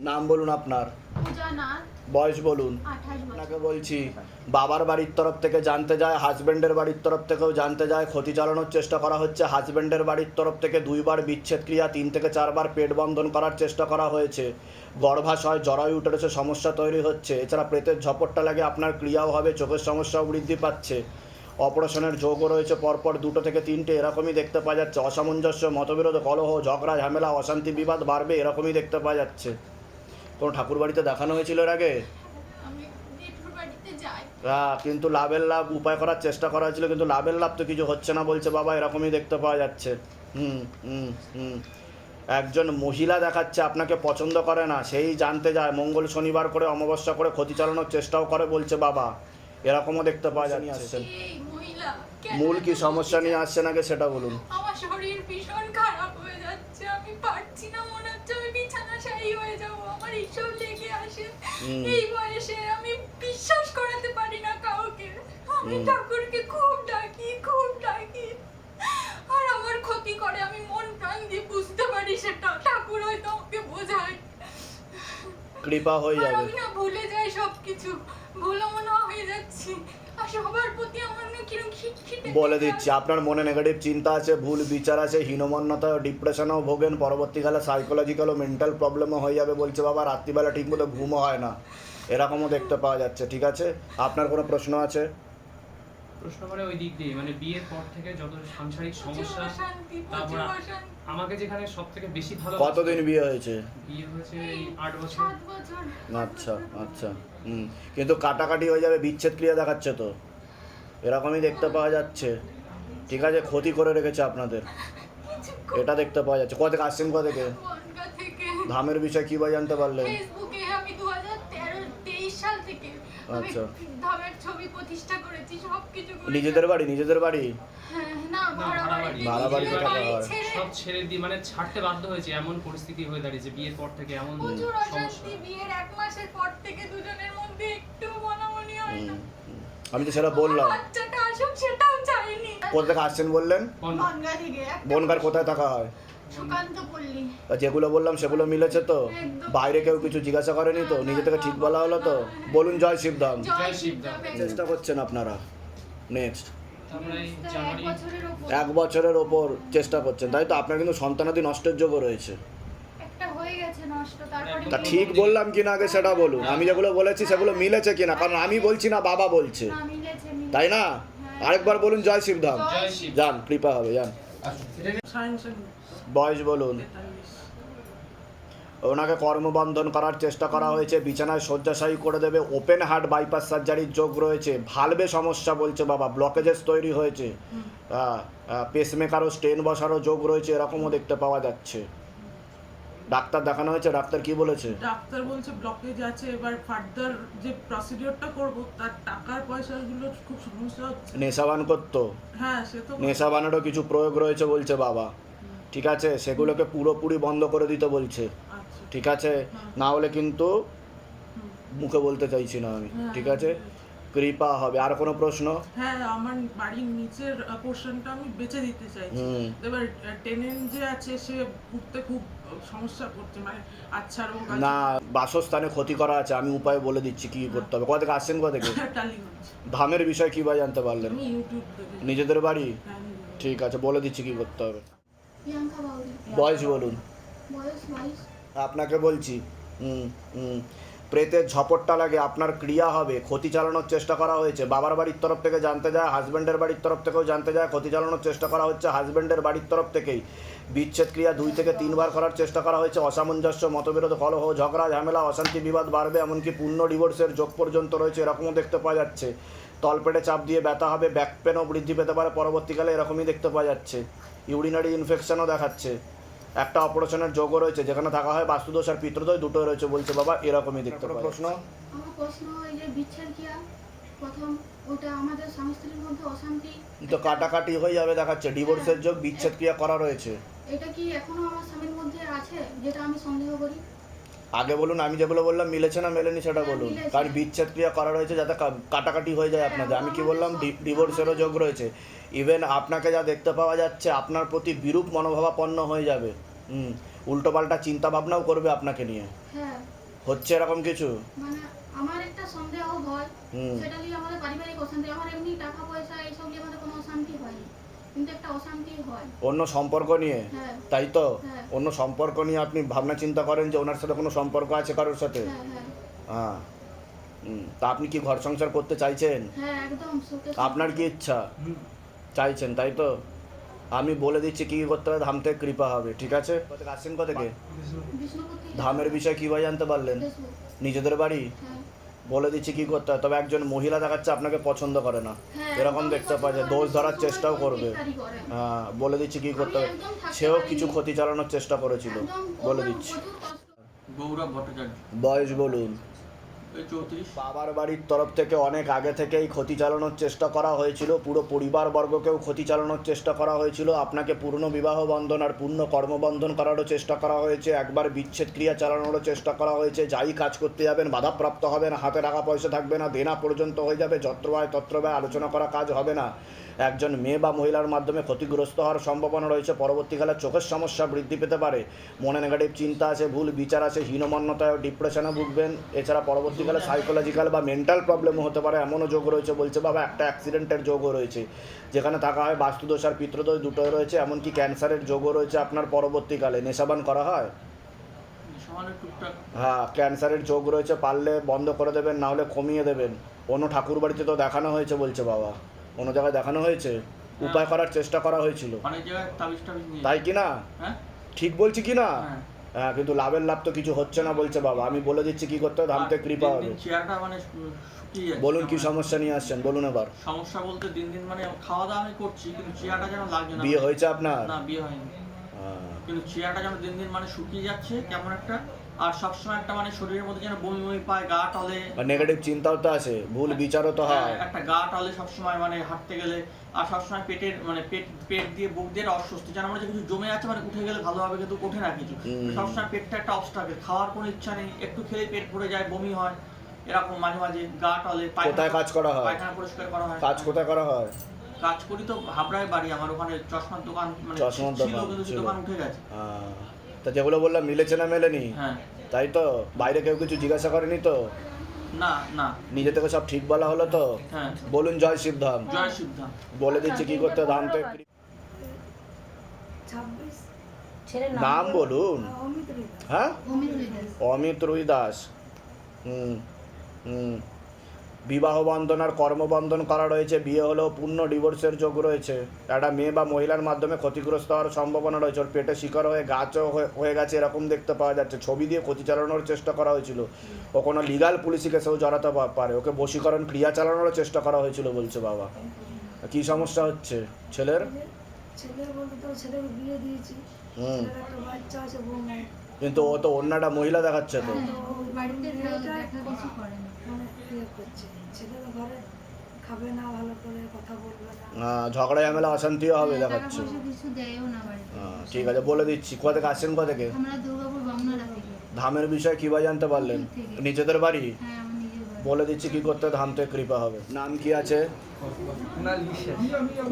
নাম বলুন আপনার। বয়স বলুন। আপনাকে বলছি বাবার বাড়ির তরফ থেকে জানতে যায় হাজবেন্ডের বাড়ির তরফ থেকেও জানতে যায় ক্ষতি চালানোর চেষ্টা করা হচ্ছে। হাজবেন্ডের বাড়ির তরফ থেকে দুইবার বিচ্ছেদ ক্রিয়া তিন থেকে চারবার পেট বন্ধন করার চেষ্টা করা হয়েছে। গর্ভাশয় জরায়ু উঠেছে সমস্যা তৈরি হচ্ছে। এছাড়া প্রেতের ঝপটটা লাগে আপনার ক্রিয়াও হবে চোখের সমস্যাও বৃদ্ধি পাচ্ছে। অপারেশনের যোগও রয়েছে পরপর দুটো থেকে তিনটে এরকমই দেখতে পাওয়া যাচ্ছে। অসামঞ্জস্য মতবিরোধ কলহ ঝগড়া ঝামেলা অশান্তি বিবাদ বাড়বে এরকমই দেখতে পাওয়া যাচ্ছে। কোনো ঠাকুর বাড়িতে দেখানো হয়েছিল এর আগে? হ্যাঁ কিন্তু লাভের লাভ উপায় করার চেষ্টা করা হয়েছিল কিন্তু লাভের লাভ তো কিছু হচ্ছে না বলছে বাবা এরকমই দেখতে পাওয়া যাচ্ছে। হুম হুম হুম। একজন মহিলা দেখাচ্ছে আপনাকে পছন্দ করে না সেই জানতে যায় মঙ্গল শনিবার করে অমাবস্যা করে ক্ষতি চালানোর চেষ্টাও করে বলছে বাবা। এরকমও দেখতে পাওয়া মহিলা কেন মূল কি সমস্যা নিয়ে? আসছেন আগে সেটা বলুন? আমার শরীর ভীষণ এই বয়সে আমি বিশ্বাস করাতে পারি না কাউকে। আমি ঠাকুরকে খুব ডাকি খুব ডাকি। আর আমার ক্ষতি করে আমি মন প্রাণ দিয়ে বুঝতে পারি সেটা। ঠাকুর হয়তো আমাকে বোঝায়। কৃপা হয়ে যাবে। আমি না ভুলে যাই সবকিছু। ভুলো মনে হয়ে যাচ্ছি। আর সবার প্রতি আমার না কীরকম খিটখিটে বলে দিচ্ছি আপনার মনে নেগেটিভ চিন্তা আছে ভুল বিচার আছে হীনমন্যতা ডিপ্রেশনেও ভোগেন পরবর্তীকালে সাইকোলজিক্যাল ও মেন্টাল প্রবলেমও হয়ে যাবে বলছে বাবা রাত্রিবেলা ঠিকমতো ঘুমও হয় না। এরকমও দেখতে পাওয়া যাচ্ছে ঠিক আছে? আপনার কোনো প্রশ্ন আছে? প্রশ্ন মানে ওই দিক দিয়ে মানে বিয়ের পর থেকে যত সাংসারিক সমস্যা তারপর। আমাকে যেখানে সবথেকে বেশি ভালো কতদিন বিয়ে হয়েছে? বিয়ে হয়েছে এই আট বছর। আচ্ছা আচ্ছা হুম। কিন্তু কাটাকাটি হয়ে যাবে বিচ্ছেদ ক্রিয়া দেখাচ্ছে তো। এরকমই দেখতে পাওয়া যাচ্ছে। ঠিক আছে ক্ষতি করে রেখেছে আপনাদের। এটা দেখতে পাওয়া যাচ্ছে। কোথা থেকে আসছেন কোথা থেকে। ধামের বিষয় কী বা জানতে পারলেন? আচ্ছা। ধামের ছবি প্রতিষ্ঠা করেছি সব করেছি। নিজেদের বাড়ি নিজেদের বাড়ি হ্যাঁ, না ভাড়া বাড়িতে থাকা হয়। সব ছেড়ে দিয়ে মানে ছাড়তে বাধ্য হয়েছে এমন পরিস্থিতি হয়ে দাঁড়িয়েছে বিয়ের পর থেকে এমন প্রচুর সমস্যা অশান্তি বিয়ের এক মাসের পর থেকে দুজনের মধ্যে একটু মনামনি হয় না হুম, হুম। আমি তো সেটা বললাম বাচ্চাটা আসুক সেটাও চাইনি কোথা থেকে আসছেন বললেন। থেকে বনগার কোথায় থাকা হয় যেগুলো বললাম সেগুলো মিলেছে তো? বাইরে কেউ কিছু জিজ্ঞাসা করেনি তো? নিজে থেকে ঠিক বলা হলো তো? বলুন জয় শিবধাম। চেষ্টা করছেন আপনারা। নেক্সট এক বছরের ওপর। এক বছরের ওপর চেষ্টা করছেন। তাই তো? আপনার কিন্তু সন্তানাদি নষ্টের যোগও রয়েছে। একটা হয়ে গেছে নষ্ট তারপরে তা ঠিক বললাম কিনা আগে সেটা বলুন? আমি যেগুলো বলেছি সেগুলো মিলেছে কিনা? কারণ আমি বলছি না বাবা বলছে। না মিলেছে মিলেছে। তাই না? আরেকবার বলুন জয় শিবধাম। জয় যান কৃপা হবে যান। বয়স বলুন। ওনাকে কর্মবন্ধন করার চেষ্টা করা হয়েছে বিছানায় শয্যাশায়ী করে দেবে ওপেন হার্ট বাইপাস সার্জারির যোগ রয়েছে ভালবে সমস্যা বলছে বাবা ব্লকেজেস তৈরি হয়েছে। পেসমেকারও স্টেন বসারও যোগ রয়েছে এরকমও দেখতে পাওয়া যাচ্ছে। ডাক্তার দেখানো হয়েছে ডাক্তার কি বলেছে? ডাক্তার বলছে ব্লকেজ আছে এবার ফার্দার যে প্রসিডিওরটা করব তার টাকার পয়সাগুলো খুব সমস্যা হচ্ছে। নেশাবান করতো? হ্যাঁ সে তো নেশাবানেরও কিছু প্রয়োগ রয়েছে বলছে বাবা। ঠিক আছে? সেগুলোকে পুরোপুরি বন্ধ করে দিতে বলছে। আচ্ছা। ঠিক আছে? না হলে কিন্তু মুখে বলতে চাইছি না আমি। হ্যাঁ, ঠিক আছে? কৃপা হবে। আর কোনো প্রশ্ন? হ্যাঁ আমার বাড়ির নিচের পোর্শনটা আমি বেচে দিতে চাইছি। এবার টেনেন্ট যে আছে সে উঠতে খুব সমস্যা করছে। মানে আচ্ছা না বাসস্থানে ক্ষতি করা আছে। আমি উপায় বলে দিচ্ছি কি করতে হবে। কোথা থেকে আসছেন কোথা থেকে? ধামের বিষয় কী বা জানতে পারলেন? থেকে। নিজেদের বাড়ি? হ্যাঁ, ঠিক আছে বলে দিচ্ছি কি করতে হবে। বয়স বলুন। আপনাকে বলছি প্রেতের ঝপটটা লাগে আপনার ক্রিয়া হবে ক্ষতি চালানোর চেষ্টা করা হয়েছে। বাবার বাড়ির তরফ থেকে জানতে যায় হাজব্যান্ডের বাড়ির তরফ থেকেও জানতে যায় ক্ষতি চালানোর চেষ্টা করা হচ্ছে হাজব্যান্ডের বাড়ির তরফ থেকেই। বিচ্ছেদ ক্রিয়া দুই থেকে তিনবার করার চেষ্টা করা হয়েছে অসামঞ্জস্য মতবিরোধ কলহ ঝগড়া ঝামেলা অশান্তি বিবাদ বাড়বে এমনকি পূর্ণ ডিভোর্সের যোগ পর্যন্ত রয়েছে এরকমও দেখতে পাওয়া যাচ্ছে। তলপেটে চাপ দিয়ে ব্যথা হবে ব্যাক পেনও বৃদ্ধি পেতে পারে পরবর্তীকালে এরকমই দেখতে পাওয়া যাচ্ছে। ইউরিনারি ইনফেকশানও দেখাচ্ছে। একটা অপারেশনের যোগও রয়েছে যেখানে থাকা হয় বাস্তুদোষ আর পিতৃদোষ দুটোই রয়েছে বলছে বাবা এরকমই দেখতে পাবো প্রশ্ন? আমার প্রশ্ন এই যে বিচ্ছেদ প্রথম ওটা আমাদের স্বামী স্ত্রীর মধ্যে অশান্তি? তো কাটাকাটি হয়ে যাবে দেখাচ্ছে ডিভোর্সের যোগ বিচ্ছেদ ক্রিয়া করা রয়েছে। এটা কি এখনও আমার স্বামীর মধ্যে আছে যেটা আমি সন্দেহ করি? আগে বলুন আমি যেগুলো বললাম মিলেছে না মেলেনি সেটা হ্যাঁ, বলুন। কারণ বিচ্ছেদ ক্রিয়া করা রয়েছে যাতে কাটাকাটি হয়ে যায় আপনাদের। আমি কি বললাম? ডিভোর্সেরও যোগ রয়েছে। ইভেন আপনাকে যা দেখতে পাওয়া যাচ্ছে আপনার প্রতি বিরূপ মনোভাবাপন্ন হয়ে যাবে। হুম উল্টোপাল্টা চিন্তা ভাবনাও করবে আপনাকে নিয়ে। হ্যাঁ। হচ্ছে এরকম কিছু? মানে আমার একটা সন্দেহ হয়। হুম। সেটা নিয়ে আমাদের পারিবারিক অশান্তি। আমার এমনি টাকা পয়সা এইসব নিয়ে আমাদের কোনো অশান্তি হয়নি কিন্তু একটা অশান্তি হয় অন্য সম্পর্ক নিয়ে? হ্যাঁ। তাই তো? হ্যাঁ। অন্য সম্পর্ক নিয়ে আপনি ভাবনা চিন্তা করেন যে ওনার সাথে কোনো সম্পর্ক আছে কারোর সাথে? হ্যাঁ হ্যাঁ। হ্যাঁ। তা আপনি কি ঘর সংসার করতে চাইছেন? হ্যাঁ আপনার কি ইচ্ছা? চাইছেন তাই তো? আমি বলে দিচ্ছি কি কি করতে হবে ধাম থেকে কৃপা হবে ঠিক আছে? আসছেন কোথেকে থেকে? ধামের বিষয়ে কীভাবে জানতে পারলেন? নিজেদের বাড়ি? বলে দিচ্ছি কি করতে হয় তবে একজন মহিলা দেখাচ্ছে আপনাকে পছন্দ করে না। হ্যাঁ, এরকম দেখতে পাওয়া যায় দোষ ধরার চেষ্টাও করবে। হ্যাঁ বলে দিচ্ছি কি করতে হবে। সেও কিছু ক্ষতি চালানোর চেষ্টা করেছিল বলে দিচ্ছি। বয়স বলুন। বাবার বাড়ির তরফ থেকে অনেক আগে থেকেই ক্ষতি চালানোর চেষ্টা করা হয়েছিল। পুরো পরিবারবর্গকেও ক্ষতি চালানোর চেষ্টা করা হয়েছিল। আপনাকে পূর্ণ বিবাহ বন্ধন আর পূর্ণ কর্মবন্ধন করারও চেষ্টা করা হয়েছে। একবার বিচ্ছেদ ক্রিয়া চালানোরও চেষ্টা করা হয়েছে। যাই কাজ করতে যাবেন, বাধাপ্রাপ্ত হবে না হাতে টাকা পয়সা থাকবে না, দেনা পর্যন্ত হয়ে যাবে যত্রবায় তত্রবায় আলোচনা করা কাজ হবে না। একজন মেয়ে বা মহিলার মাধ্যমে ক্ষতিগ্রস্ত হওয়ার সম্ভাবনা রয়েছে। পরবর্তীকালে চোখের সমস্যা বৃদ্ধি পেতে পারে। মনে নেগেটিভ চিন্তা আছে ভুল বিচার আছে হীনমান্যতায় ডিপ্রেশনে ভুগবেন। এছাড়া পরবর্তীকালে সাইকোলজিক্যাল বা মেন্টাল প্রবলেমও হতে পারে এমনও যোগ রয়েছে বলছে বাবা একটা অ্যাক্সিডেন্টের যোগও রয়েছে। যেখানে থাকা হয় বাস্তুদোষ আর পিত্রদোষ দুটোই রয়েছে এমনকি ক্যান্সারের যোগও রয়েছে আপনার পরবর্তীকালে। নেশাবান করা হয়? হ্যাঁ ক্যান্সারের যোগ রয়েছে পারলে বন্ধ করে দেবেন না হলে কমিয়ে দেবেন। অন্য ঠাকুর বাড়িতে তো দেখানো হয়েছে বলছে বাবা। অন্য জায়গায় দেখানো হয়েছে উপায় করার চেষ্টা করা হয়েছিল। তাই কি না? হ্যাঁ? ঠিক বলছি কি না? হ্যাঁ। হ্যাঁ কিন্তু লাভের লাভ তো কিছু হচ্ছে না বলছে বাবা। আমি বলে দিচ্ছি কি করতে হবে? ধামতে কৃপা হবে। মানে বলুন কি সমস্যা নিয়ে আসছেন? বলুন এবার। সমস্যা বলতে দিন দিন মানে খাওয়া দাওয়া আমি করছি কিন্তু চেয়ারটা যেন লাগছে না। বিয়ে হয়েছে আপনার? না বিয়ে হয়নি। হ্যাঁ। কিন্তু চেয়ারটা যেন দিন দিন মানে শুকিয়ে যাচ্ছে কেমন একটা? আর সবসময় একটা মানে শরীরের মধ্যে যেন বমি বমি পায় গা টলে। নেগেটিভ চিন্তাও তো আছে ভুল বিচারও তো হয়। একটা গা টলে সবসময় মানে হাঁটতে গেলে আর সবসময় পেটের মানে পেট পেট দিয়ে বুক দিয়ে অস্বস্তি যেন মানে কিছু জমে আছে মানে উঠে গেলে ভালো হবে কিন্তু ওঠে না কিছু। সবসময় পেটটা একটা অবস্ট্রাগল খাওয়ার কোনো ইচ্ছা নেই একটু খেলে পেট ভরে যায় বমি হয় এরকম মাঝে মাঝে গা টলে কোথায় কাজ করা হয়? পায়খানা পরিষ্কার করা হয়। কাজ কোথায় করা হয়? কাজ করি তো হাবড়ায় বাড়ি আমার ওখানে চশমার দোকান মানে ছিল দোকান কিন্তু দোকান উঠে গেছে। তা যেগুলো বললাম মিলেছে না মেলেনি। হ্যাঁ। তাই তো বাইরে কেউ কিছু জিজ্ঞাসা করেনি তো? না না। নিজে থেকে সব ঠিক বলা হলো তো? হ্যাঁ। বলুন জয় শিবধাম। জয় বলে দিচ্ছি কি করতে ধাম ছেলের নাম বলুন। অমিত হ্যাঁ? অমিত রুই দাস। হুম হুম। বিবাহ বন্ধন আর কর্মবন্ধন করা রয়েছে বিয়ে হলেও পূর্ণ ডিভোর্সের যোগ রয়েছে। একটা মেয়ে বা মহিলার মাধ্যমে ক্ষতিগ্রস্ত হওয়ার সম্ভাবনা রয়েছে। ওর পেটে শিকার হয়ে গাছও হয়ে- হয়ে গেছে এরকম দেখতে পাওয়া যাচ্ছে। ছবি দিয়ে ক্ষতি চালানোর চেষ্টা করা হয়েছিল। ও কোনো লিগাল পুলিশি কেসেও জড়াতে পারে। ওকে বশীকরণ ক্রিয়া চালানোরও চেষ্টা করা হয়েছিল বলছে বাবা। কি সমস্যা হচ্ছে ছেলের? ছেলে বলতে তো ছেলেকে বিয়ে দিয়েছি। হুম। কিন্তু ও তো অন্যটা মহিলা দেখাচ্ছে তো। হ্যাঁ, ও বাড়িতে মেয়েটা দেখা কিছু করে না করছে ছেলে তো ঘরে খাবে না ভালো করে কথা বলবে না। ঝগড়া ঝামেলা অশান্তিও হবে হ্যাঁ, দেখাচ্ছে। কিছু দেয়ও না ঠিক আছে বলে দিচ্ছি কোথা থেকে আসছেন কোথা থেকে? আমরা দুর্গাপুর বামনারা থেকে। ধামের বিষয়ে কীভাবে জানতে পারলেন? নিজেদের বাড়ি? হ্যাঁ বাড়ি। বলে দিচ্ছি কি করতে ধাম থেকে কৃপা হবে। নাম কি আছে? কুনাল বিশ্বাস।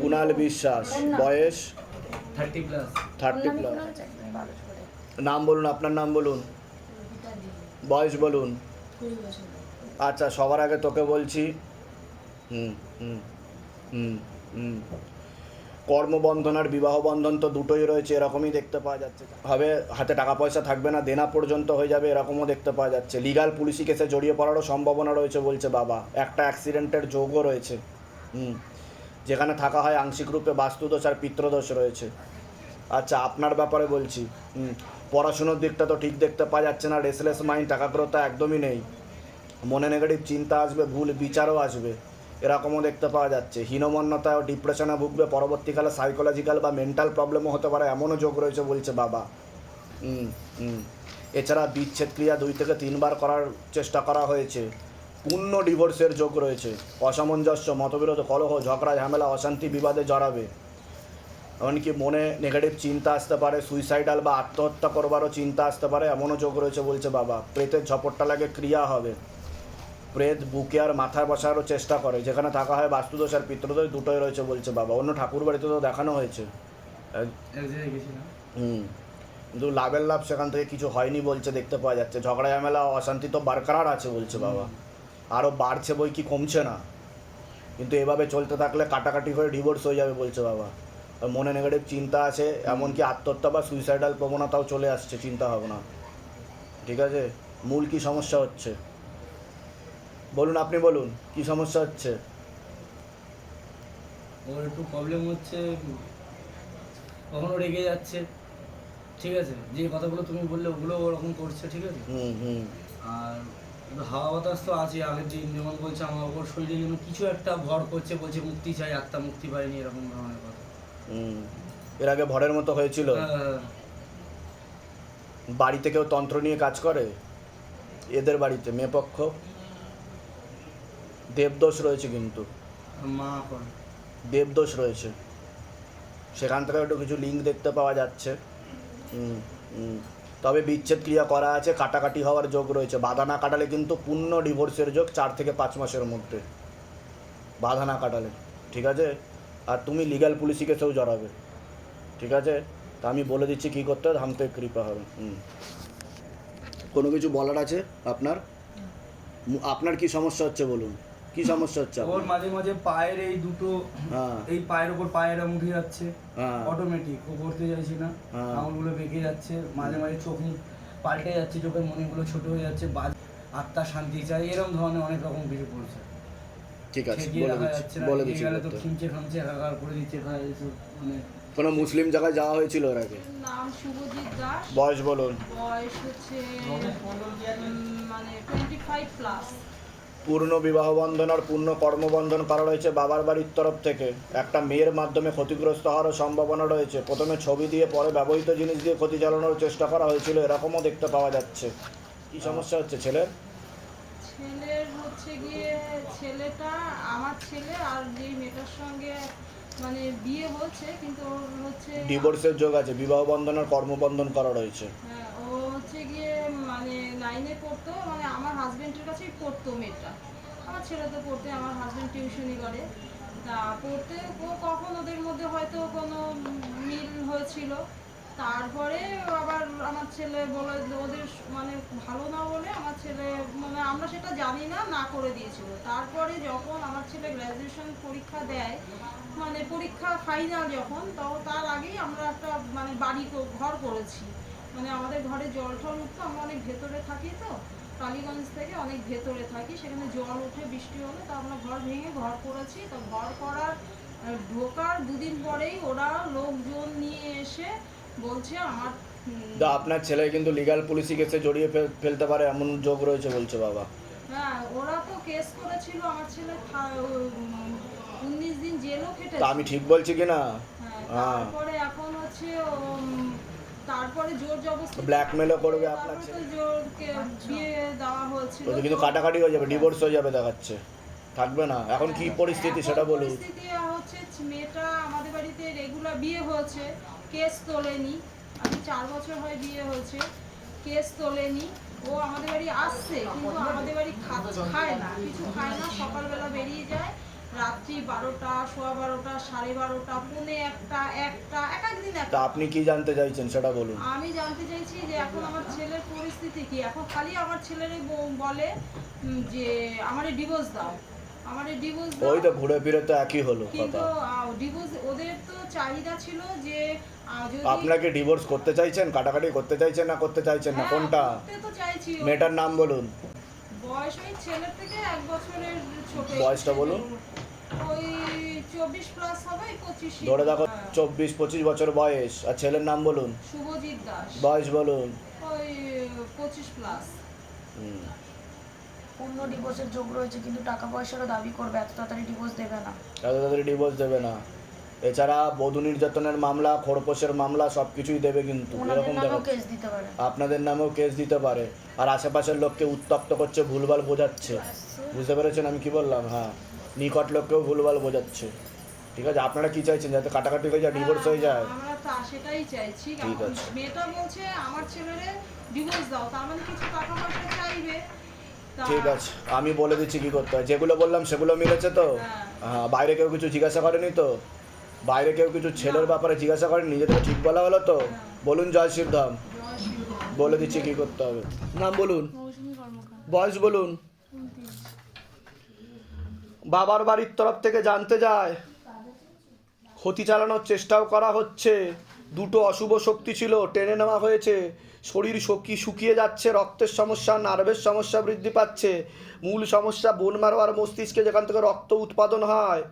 কুণাল বিশ্বাস। বয়স? Thirty plus. Thirty plus. নাম বলুন আপনার নাম বলুন। বয়স বলুন। আচ্ছা সবার আগে তোকে বলছি। হুম হুম হুম হুম। কর্মবন্ধন আর বিবাহ বন্ধন তো দুটোই রয়েছে, এরকমই দেখতে পাওয়া যাচ্ছে। হবে, হাতে টাকা পয়সা থাকবে না, দেনা পর্যন্ত হয়ে যাবে, এরকমও দেখতে পাওয়া যাচ্ছে। লিগাল পুলিশি কেসে জড়িয়ে পড়ারও সম্ভাবনা রয়েছে বলছে বাবা। একটা অ্যাক্সিডেন্টের যোগও রয়েছে। হুম, যেখানে থাকা হয় আংশিক রূপে বাস্তুদোষ আর পিত্রদোষ রয়েছে। আচ্ছা আপনার ব্যাপারে বলছি। হুম, পড়াশুনোর দিকটা তো ঠিক দেখতে পাওয়া যাচ্ছে না রেসলেস মাইন্ড একাগ্রতা একদমই নেই। মনে নেগেটিভ চিন্তা আসবে, ভুল বিচারও আসবে। এরকমও দেখতে পাওয়া যাচ্ছে। হীনমন্যতায় ও ডিপ্রেশনে ভুগবে, পরবর্তীকালে সাইকোলজিক্যাল বা মেন্টাল প্রবলেমও হতে পারে, এমনও যোগ রয়েছে বলছে বাবা। এছাড়া বিচ্ছেদ ক্রিয়া দুই থেকে তিনবার করার চেষ্টা করা হয়েছে। পূর্ণ ডিভোর্সের যোগ রয়েছে। অসামঞ্জস্য, মতবিরোধ, কলহ, ঝগড়া, ঝামেলা, অশান্তি, বিবাদে জড়াবে। এমনকি মনে নেগেটিভ চিন্তা আসতে পারে সুইসাইডাল বা আত্মহত্যা করবারও চিন্তা আসতে পারে, এমনও যোগ রয়েছে বলছে বাবা। প্রেতের ঝপটটা লাগে, ক্রিয়া হবে। প্রেত বুকে আর মাথায় বসারও চেষ্টা করে। যেখানে থাকা হয় বাস্তুদোষ আর পিতৃদোষ দুটোই রয়েছে বলছে বাবা। অন্য ঠাকুর বাড়িতে তো দেখানো হয়েছে। হুম। কিন্তু লাভের লাভ সেখান থেকে কিছু হয়নি বলছে দেখতে পাওয়া যাচ্ছে। ঝগড়া ঝামেলা অশান্তি তো বারকরার আছে বলছে বাবা। আরও বাড়ছে বই কি কমছে না। কিন্তু এভাবে চলতে থাকলে কাটাকাটি করে ডিভোর্স হয়ে যাবে বলছে বাবা। আর মনে নেগেটিভ চিন্তা আছে এমনকি আত্মহত্যা বা সুইসাইডাল প্রবণতাও চলে আসছে চিন্তা ভাবনা। ঠিক আছে? মূল কি সমস্যা হচ্ছে? বলুন আপনি বলুন কি সমস্যা হচ্ছে? ওর একটু প্রবলেম হচ্ছে কখনো রেগে যাচ্ছে ঠিক আছে? যে কথাগুলো তুমি বললে ওগুলো ওরকম করছে ঠিক আছে? হুম হুম। আর হাওয়া বাতাস তো আছে আগের দিন যেমন বলছে আমার ওপর শরীরে যেন কিছু একটা ভর করছে বলছে মুক্তি চাই আত্মা মুক্তি পাইনি এরকম ধরনের কথা। হুম এর আগে ভরের মতো হয়েছিল। হ্যাঁ, বাড়িতে কেউ তন্ত্র নিয়ে কাজ করে? এদের বাড়িতে মেয়ে পক্ষ? দেবদোষ রয়েছে কিন্তু। মা দেবদোষ রয়েছে। সেখান থেকে একটু কিছু লিঙ্ক দেখতে পাওয়া যাচ্ছে। হুম, হুম। তবে বিচ্ছেদ ক্রিয়া করা আছে কাটাকাটি হওয়ার যোগ রয়েছে। বাধা না কাটালে কিন্তু পূর্ণ ডিভোর্সের যোগ চার থেকে পাঁচ মাসের মধ্যে। বাধা না কাটালে ঠিক আছে? আর তুমি লিগ্যাল পুলিশি কেসেও জড়াবে ঠিক আছে? তা আমি বলে দিচ্ছি কী করতে হবে ধাম থেকে কৃপা হবে হুম কোনো কিছু বলার আছে আপনার? আপনার কি সমস্যা হচ্ছে বলুন? কি সমস্যা হচ্ছে ওর মাঝে মাঝে পায়ের এই দুটো হ্যাঁ। এই পায়ের ওপর পায়েরা উঠে যাচ্ছে। হ্যাঁ। অটোমেটিক ও করতে চাইছি না। হ্যাঁ। আঙুলগুলো বেঁকে যাচ্ছে মাঝে মাঝে চোখ পাল্টে যাচ্ছে চোখের মনিগুলো ছোট হয়ে যাচ্ছে বাজ আত্মা শান্তি চাই এরকম ধরনের অনেক রকম কিছু পড়ছে ঠিক আছে বলে দিচ্ছি যাচ্ছে বলে তো। খিমচে খামচে একাকার করে দিচ্ছে মানে কোনো মুসলিম জায়গায় যাওয়া হয়েছিল ওর আগে? নাম শুভজিৎ দাস। বয়স বলুন। বয়স হচ্ছে মানে টোয়েন্টি ফাইভ প্লাস পূর্ণ বিবাহ বন্ধন আর পূর্ণ কর্মবন্ধন করা রয়েছে বাবার বাড়ির তরফ থেকে। একটা মেয়ের মাধ্যমে ক্ষতিগ্রস্ত হওয়ারও সম্ভাবনা রয়েছে। প্রথমে ছবি দিয়ে পরে ব্যবহৃত জিনিস দিয়ে ক্ষতি চালানোর চেষ্টা করা হয়েছিল। এরকমও দেখতে পাওয়া যাচ্ছে। কি সমস্যা হচ্ছে ছেলের? ছেলের হচ্ছে গিয়ে ছেলেটা আমার ছেলে আর যেই মেয়েটার সঙ্গে মানে বিয়ে হচ্ছে কিন্তু ওর হচ্ছে ডিভোর্সের যোগ আছে। বিবাহ বন্ধন আর কর্মবন্ধন করা রয়েছে। হ্যাঁ, হচ্ছে গিয়ে মানে লাইনে পড়তো মানে আমার হাজবেন্ডের কাছেই পড়তো মেয়েটা। আমার ছেলে তো পড়তে, আমার হাজবেন্ড টিউশনি করে। তা পড়তে ও কখন ওদের মধ্যে হয়তো কোনো মিল হয়েছিল। তারপরে আবার আমার ছেলে বলে, ওদের মানে ভালো না বলে আমার ছেলে মানে আমরা সেটা জানি না না করে দিয়েছিল। তারপরে যখন আমার ছেলে গ্র্যাজুয়েশন পরীক্ষা দেয় মানে পরীক্ষা ফাইনাল যখন, তো তার আগেই আমরা একটা মানে বাড়ি ঘর করেছি। মানে আমাদের ঘরে জল টল উঠতো আমরা অনেক ভেতরে থাকি তো টালিগঞ্জ থেকে অনেক ভেতরে থাকি সেখানে জল উঠে বৃষ্টি হলে তা আমরা ঘর ভেঙে ঘর করেছি তো ঘর করার ঢোকার দুদিন পরেই ওরা লোকজন নিয়ে এসে বলছে আমার আপনার ছেলে কিন্তু লিগাল পুলিশি কেসে জড়িয়ে ফেল- ফেলতে পারে এমন যোগ রয়েছে বলছে বাবা। হ্যাঁ ওরা তো কেস করেছিল আমার ছেলে উনিশ দিন জেলও খেটেছে তা আমি ঠিক বলছি কি না হ্যাঁ, হ্যাঁ। তারপরে এখন হচ্ছে তারপরে জোর জবরদস্তি করবে আপনার তো জোরকে বিয়ে দেওয়া হয়েছিল। কিন্তু কাটাকাটি হয়ে যাবে ডিভোর্স হয়ে যাবে দেখাচ্ছে। থাকবে না। এখন কি পরিস্থিতি সেটা বলুন। পরিস্থিতি হচ্ছে মেয়েটা আমাদের বাড়িতে রেগুলার বিয়ে হয়েছে কেস তোলেনি। আমি চার বছর হয় বিয়ে হয়েছে কেস তোলেনি। ও আমাদের বাড়ি আসছে কিন্তু আমাদের বাড়ি খায় না। কিছু খায় না সকালবেলা বেরিয়ে যায় রাত্রি বারোটা সোয়া বারোটা সাড়ে বারোটা পৌনে একটা একটা এক একদিন তা একটা আপনি কি জানতে চাইছেন সেটা বলুন। আমি জানতে চাইছি যে এখন আমার ছেলের পরিস্থিতি কি? এখন খালি আমার ছেলের বলে যে আমারে ডিভোর্স দাও। আমারে ডিভোর্স ওই তো ঘুরে ফিরে তো একই হলো কিন্তু ডিভোর্স ওদের তো চাহিদা ছিল যে আপনাকে ডিভোর্স করতে চাইছেন কাটাকাটি করতে চাইছেন না করতে চাইছেন না? হ্যাঁ, কোনটা? করতে তো চাইছি। মেয়েটার নাম বলুন। বয়স ওই ছেলের থেকে এক বছরের ছোট। বয়সটা বলুন। ওই চব্বিশ প্লাস হবে পঁচিশ ধরে দেখো চব্বিশ পঁচিশ বছর বয়স। আর ছেলের নাম বলুন? শুভজিৎ দাস। বয়স বলুন। ওই পঁচিশ প্লাস পূর্ণ ডিভোর্সের যোগ রয়েছে কিন্তু টাকা পয়সারও দাবি করবে এত তাড়াতাড়ি ডিভোর্স দেবে না। এত তাড়াতাড়ি ডিভোর্স দেবে না। এছাড়া বধূ নির্যাতনের মামলা খোরপোশের মামলা সব কিছুই দেবে কিন্তু। এরকম পারে। আপনাদের নামেও কেস দিতে পারে। আর আশেপাশের লোককে উত্তপ্ত করছে ভুলভাল বোঝাচ্ছে। বুঝতে পেরেছেন আমি কি বললাম? হ্যাঁ। নিকট লোককেও ভুলভাল বোঝাচ্ছে। ঠিক আছে? আপনারা কি চাইছেন? যাতে কাটাকাটি হয়ে যায় ডিভোর্স হয়ে যায়? আমরা তো সেটাই চাইছি। ঠিক আছে। মেয়েটা বলছে আমার ছেলেরে ডিভোর্স দাও। তার মানে কিছু টাকা পয়সা চাইবে। ঠিক আছে। আমি বলে দিচ্ছি কি করতে হয়। যেগুলো বললাম সেগুলো মিলেছে তো? হ্যাঁ। হ্যাঁ বাইরে কেউ কিছু জিজ্ঞাসা করেনি তো? বাইরে কেউ কিছু ছেলের ব্যাপারে জিজ্ঞাসা করেনি? নিজে থেকে ঠিক বলা হলো তো? বলুন জয় শিবধাম বলে দিচ্ছি কি করতে হবে। নাম বলুন। বয়স বলুন। বাবার বাড়ির তরফ থেকে জানতে যায়, ক্ষতি চালানোর চেষ্টাও করা হচ্ছে। দুটো অশুভ শক্তি ছিল, টেনে নেওয়া হয়েছে। শরীর শক্তি শুকিয়ে যাচ্ছে, রক্তের সমস্যা, নার্ভের সমস্যা বৃদ্ধি পাচ্ছে। মূল সমস্যা বোন মারো আর মস্তিষ্কে যেখান থেকে রক্ত উৎপাদন হয়।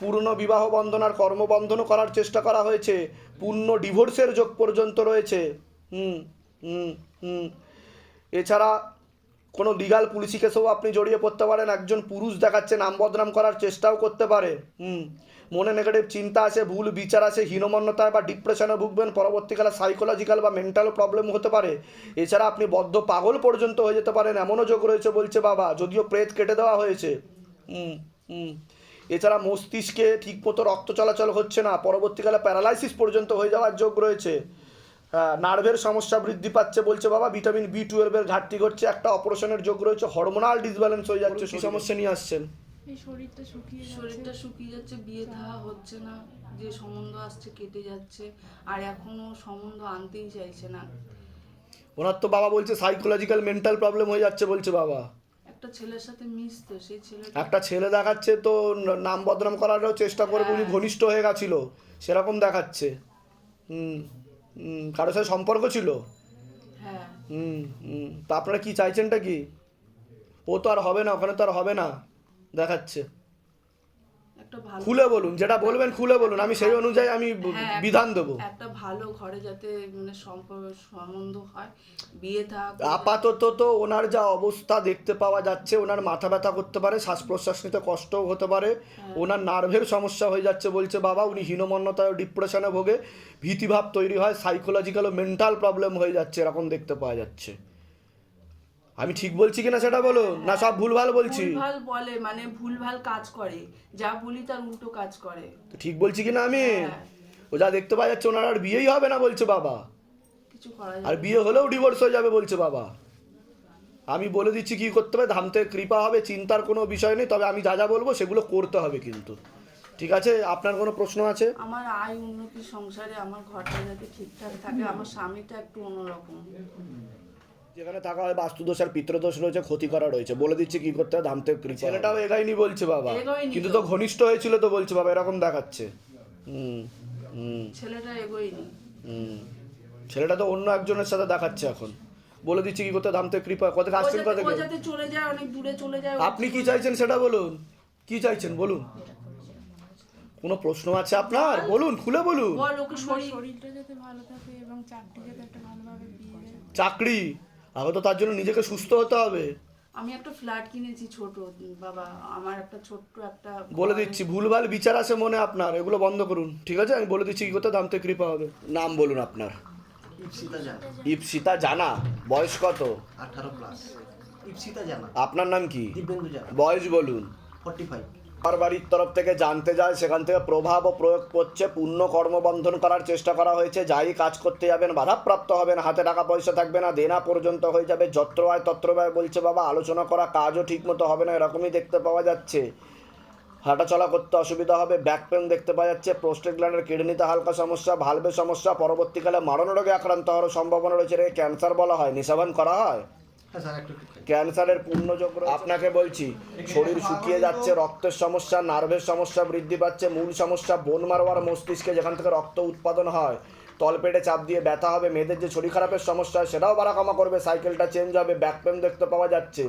পূর্ণ বিবাহ বন্ধন আর কর্মবন্ধনও করার চেষ্টা করা হয়েছে। পূর্ণ ডিভোর্সের যোগ পর্যন্ত রয়েছে। হুম হুম হুম। এছাড়া কোনো লিগাল পুলিশি কেসেও আপনি জড়িয়ে পড়তে পারেন। একজন পুরুষ দেখাচ্ছে, নাম বদনাম করার চেষ্টাও করতে পারে। হুম, মনে নেগেটিভ চিন্তা আছে ভুল বিচার আছে হীনমন্যতায় বা ডিপ্রেশনে ভুগবেন, পরবর্তীকালে সাইকোলজিক্যাল বা মেন্টাল প্রবলেম হতে পারে। এছাড়া আপনি বদ্ধ পাগল পর্যন্ত হয়ে যেতে পারেন, এমনও যোগ রয়েছে বলছে বাবা, যদিও প্রেত কেটে দেওয়া হয়েছে। হুম হুম, এছাড়া মস্তিষ্কে ঠিকমতো রক্ত চলাচল হচ্ছে না, পরবর্তীকালে প্যারালাইসিস পর্যন্ত হয়ে যাওয়ার যোগ রয়েছে। নার্ভের সমস্যা বৃদ্ধি পাচ্ছে বলছে বাবা ভিটামিন বি টুয়েলভের ঘাটতি ঘটছে একটা অপারেশনের যোগ রয়েছে হরমোনাল ডিসব্যালেন্স হয়ে যাচ্ছে কি সমস্যা নিয়ে আসছেন। শরীরটা শুকিয়ে শরীরটা শুকিয়ে যাচ্ছে বিয়ে থাওয়া হচ্ছে না যে সম্বন্ধ আসছে কেটে যাচ্ছে আর এখনও সম্বন্ধ আনতেই চাইছে না। ওনার তো বাবা বলছে সাইকোলজিক্যাল মেন্টাল প্রবলেম হয়ে যাচ্ছে বলছে বাবা। একটা ছেলের সাথে মিশতো সেই ছেলেটা একটা ছেলে দেখাচ্ছে তো নাম বদনাম করারও চেষ্টা করবে উনি ঘনিষ্ঠ হয়ে গেছিল সেরকম দেখাচ্ছে। হুম। কারোর সাথে সম্পর্ক ছিল? হ্যাঁ। হুম হুম তা আপনারা কি চাইছেনটা কি? ও তো আর হবে না ওখানে তো আর হবে না দেখাচ্ছে। একটা ভালো খুলে বলুন যেটা বলবেন খুলে বলুন আমি সেই অনুযায়ী আমি হ্যাঁ, বিধান দেবো। একটা ভালো ঘরে যাতে মানে সম্বন্ধ হয় বিয়ে থাক। আপাতত তো ওনার যা অবস্থা দেখতে পাওয়া যাচ্ছে ওনার মাথা ব্যথা করতে পারে শ্বাস প্রশ্বাস নিতে কষ্টও হতে পারে ওনার নার্ভের সমস্যা হয়ে যাচ্ছে বলছে বাবা উনি হীনমন্যতায় ডিপ্রেশনে ভোগে ভীতিভাব তৈরি হয় সাইকোলজিক্যাল ও মেন্টাল প্রবলেম হয়ে যাচ্ছে এরকম দেখতে পাওয়া যাচ্ছে। আমি ঠিক বলছি কিনা সেটা বলো? না সব ভুলভাল বলছি। ভুলভাল বলে মানে ভুলভাল কাজ করে। যা বলি তার উল্টো কাজ করে। তো ঠিক বলছি কিনা আমি? হ্যাঁ। ও যা দেখতে পাওয়া যাচ্ছে ওনার আর বিয়েই হবে না বলছে বাবা। কিছু করা আর বিয়ে হলেও ডিভোর্স হয়ে যাবে বলছে বাবা। আমি বলে দিচ্ছি কি করতে হবে ধামতে কৃপা হবে চিন্তার কোনো বিষয় নেই তবে আমি যা যা বলব সেগুলো করতে হবে কিন্তু। ঠিক আছে? আপনার কোনো প্রশ্ন আছে? আমার আয় উন্নতি সংসারে আমার ঘরটা যাতে ঠিকঠাক থাকে আমার স্বামীটা একটু অন্যরকম। যেখানে থাকা হয় বাস্তুদোষ আর পিতৃদোষ রয়েছে ক্ষতি করা রয়েছে। বলে দিচ্ছি কি করতে হবে ধাম থেকে কৃপা ছেলেটাও এগাইনি বলছে বাবা। কিন্তু তো। ঘনিষ্ঠ হয়েছিল তো বলছে বাবা এরকম দেখাচ্ছে। হুম হুম। ছেলেটা এগোয়নি। হুম। ছেলেটা তো অন্য একজনের সাথে দেখাচ্ছে এখন। বলে দিচ্ছি কি করতে ধাম থেকে কৃপা। ও আসছেন যাতে চলে যায় অনেক দূরে চলে যায় আপনি কি চাইছেন সেটা বলুন? কি চাইছেন? বলুন। কোনো প্রশ্ন আছে আপনার? বলুন খুলে বলুন। বল ওকে শরীর শরীরটা যাতে ভালো থাকে এবং চাকরি যাতে একটা ভালোভাবে চাকরি? আগে তো তার জন্য নিজেকে সুস্থ হতে হবে। আমি একটা ফ্ল্যাট কিনেছি ছোট বাবা আমার একটা ছোট্ট একটা বলে দিচ্ছি ভুলভাল বিচার আছে মনে আপনার এগুলো বন্ধ করুন ঠিক আছে? আমি বলে দিচ্ছি কি করতে দাম থেকে কৃপা হবে। নাম বলুন আপনার। ইপসিতা জানা। ইপসিতা জানা বয়স কত? আঠারো প্লাস ইপসিতা জানা। আপনার নাম কি? দিব্যেন্দু জানা। বয়স বলুন। ফর্টি ফাইভ আমার বাড়ির তরফ থেকে জানতে যায়, সেখান থেকে প্রভাব ও প্রয়োগ করছে, পূর্ণ কর্মবন্ধন করার চেষ্টা করা হয়েছে, যাই কাজ করতে যাবেন, বাধাপ্রাপ্ত হবেন, হাতে টাকা পয়সা থাকবে না, দেনা পর্যন্ত হয়ে যাবে, যত্র আয় তত্র ব্যয় বলছে বাবা, আলোচনা করা কাজও ঠিকমতো হবে না, এরকমই দেখতে পাওয়া যাচ্ছে। হাঁটাচলা করতে অসুবিধা হবে ব্যাক পেন দেখতে পাওয়া যাচ্ছে প্রোস্টেট গ্ল্যান্ডের কিডনিতে হালকা সমস্যা ভালভের সমস্যা, পরবর্তীকালে মারণ রোগে আক্রান্ত হওয়ার সম্ভাবনা রয়েছে ক্যান্সার বলা হয়, নিশাবান করা হয়? হ্যাঁ। ক্যান্সারের পূর্ণযোগ রয়েছে। আপনাকে বলছি শরীর শুকিয়ে যাচ্ছে রক্তের সমস্যা নার্ভের সমস্যা বৃদ্ধি পাচ্ছে মূল সমস্যা বোন মারোয়ার মস্তিষ্কে যেখান থেকে রক্ত উৎপাদন হয় তলপেটে চাপ দিয়ে ব্যথা হবে মেয়েদের যে শরীর খারাপের সমস্যা হয় সেটাও বাড়াকামা করবে সাইকেলটা চেঞ্জ হবে ব্যাক পেন দেখতে পাওয়া যাচ্ছে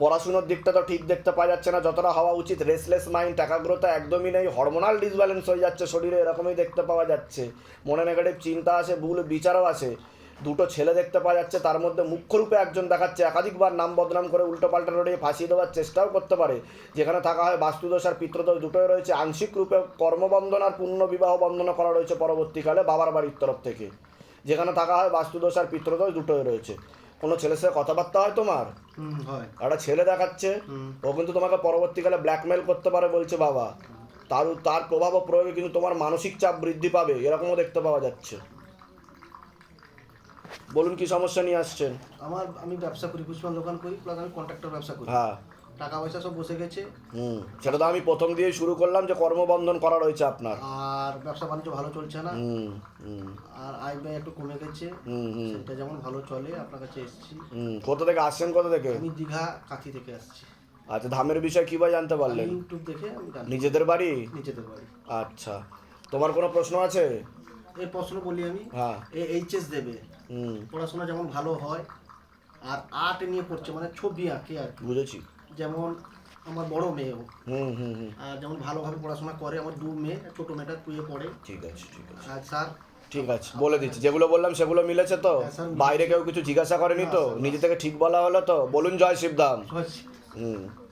পড়াশুনোর দিকটা তো ঠিক দেখতে পাওয়া যাচ্ছে না যতটা হওয়া উচিত রেসলেস মাইন্ড একাগ্রতা একদমই নেই হরমোনাল ডিসব্যালেন্স হয়ে যাচ্ছে শরীরে এরকমই দেখতে পাওয়া যাচ্ছে মনে নেগেটিভ চিন্তা আসে ভুল বিচারও আসে দুটো ছেলে দেখতে পাওয়া যাচ্ছে তার মধ্যে মুখ্যরূপে একজন দেখাচ্ছে একাধিকবার নাম বদনাম করে উল্টোপাল্টা রড়িয়ে ফাঁসিয়ে দেওয়ার চেষ্টাও করতে পারে। যেখানে থাকা হয় বাস্তুদোষ আর পিতৃদোষ দুটোই রয়েছে। আংশিক রূপে কর্মবন্ধন আর পূর্ণ বিবাহ বন্ধন করা রয়েছে পরবর্তীকালে বাবার বাড়ির তরফ থেকে। যেখানে থাকা হয় বাস্তুদোষ আর পিতৃদোষ দুটোই রয়েছে। কোনো ছেলের সাথে কথাবার্তা হয় তোমার? একটা ছেলে দেখাচ্ছে ও কিন্তু তোমাকে পরবর্তীকালে ব্ল্যাকমেল করতে পারে বলছে বাবা। তার তার প্রভাব ও প্রয়োগে কিন্তু তোমার মানসিক চাপ বৃদ্ধি পাবে এরকমও দেখতে পাওয়া যাচ্ছে। বলুন কি সমস্যা নিয়ে আসছেন? আমার আমি ব্যবসা করি পুষ্পান দোকান করি প্লাস আমি কন্ট্রাক্টর ব্যবসা করি। হ্যাঁ। টাকা পয়সা সব বসে গেছে। হুম সেটা তো আমি প্রথম দিয়ে শুরু করলাম যে কর্মবন্ধন করা রয়েছে আপনার। আর ব্যবসা বাণিজ্য ভালো চলছে না। হুম হুম। আর আয় ব্যয় একটু কমে গেছে। হুম হুম। সেটা যেমন ভালো চলে আপনার কাছে এসেছি। হুম কোথা থেকে আসছেন কোথা থেকে? আমি দীঘা কাঁথি থেকে আসছি। আচ্ছা ধামের বিষয় কীভাবে জানতে পারলেন? ইউটিউব দেখে আমি জানি নিজেদের বাড়ি? নিজেদের বাড়ি। আচ্ছা তোমার কোনো প্রশ্ন আছে? এই প্রশ্ন বলি আমি। হ্যাঁ। এইচএস দেবে। পড়াশোনা যেমন ভালো হয় আর আর্ট নিয়ে পড়ছে মানে ছবি আঁকে আর। বুঝেছি। যেমন আমার বড় মেয়েও। হুম হুম হুম। আর যেমন ভালোভাবে পড়াশোনা করে আমার দু মেয়ে ছোটো মেয়েটা টুয়ে পড়ে। ঠিক আছে ঠিক আছে। আর স্যার? ঠিক আছে বলে দিচ্ছি যেগুলো বললাম সেগুলো মিলেছে তো? হ্যাঁ, বাইরে কেউ কিছু জিজ্ঞাসা করেনি তো? নিজে থেকে ঠিক বলা হলো তো? বলুন জয় সহজ হুম।